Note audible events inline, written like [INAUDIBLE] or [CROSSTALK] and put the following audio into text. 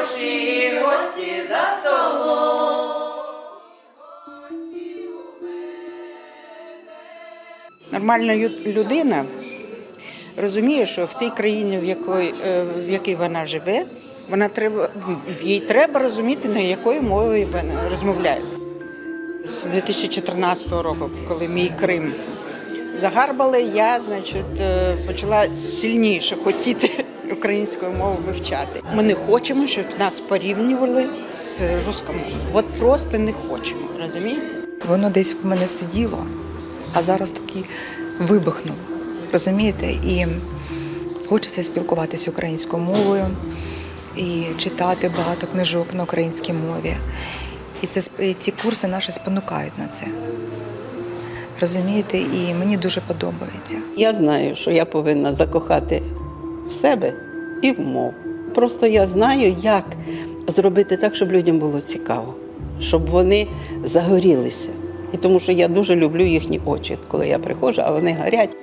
Божі гості за столом. Нормальна людина розуміє, що в тій країні, в якій, е, в якій вона живе, вона треба їй треба розуміти, на якою мовою вона розмовляє. З 2014 року, коли мій Крим загарбали, я значить, е, почала сильніше хотіти [LAUGHS] українську мову вивчати. Ми не хочемо, щоб нас порівнювали з рускомовною. От просто не хочемо, розумієте? Воно десь в мене сиділо, а зараз таки вибухнуло. Розумієте? І хочеться спілкуватися українською мовою і читати багато книжок на українській мові. І це і ці курси наші спонукають на це. Розумієте, і мені дуже подобається. Я знаю, що я повинна закохати в себе і в мову. Просто я знаю, як зробити так, щоб людям було цікаво, щоб вони загорілися. І тому що я дуже люблю їхні очі, коли я приходжу, а вони горять.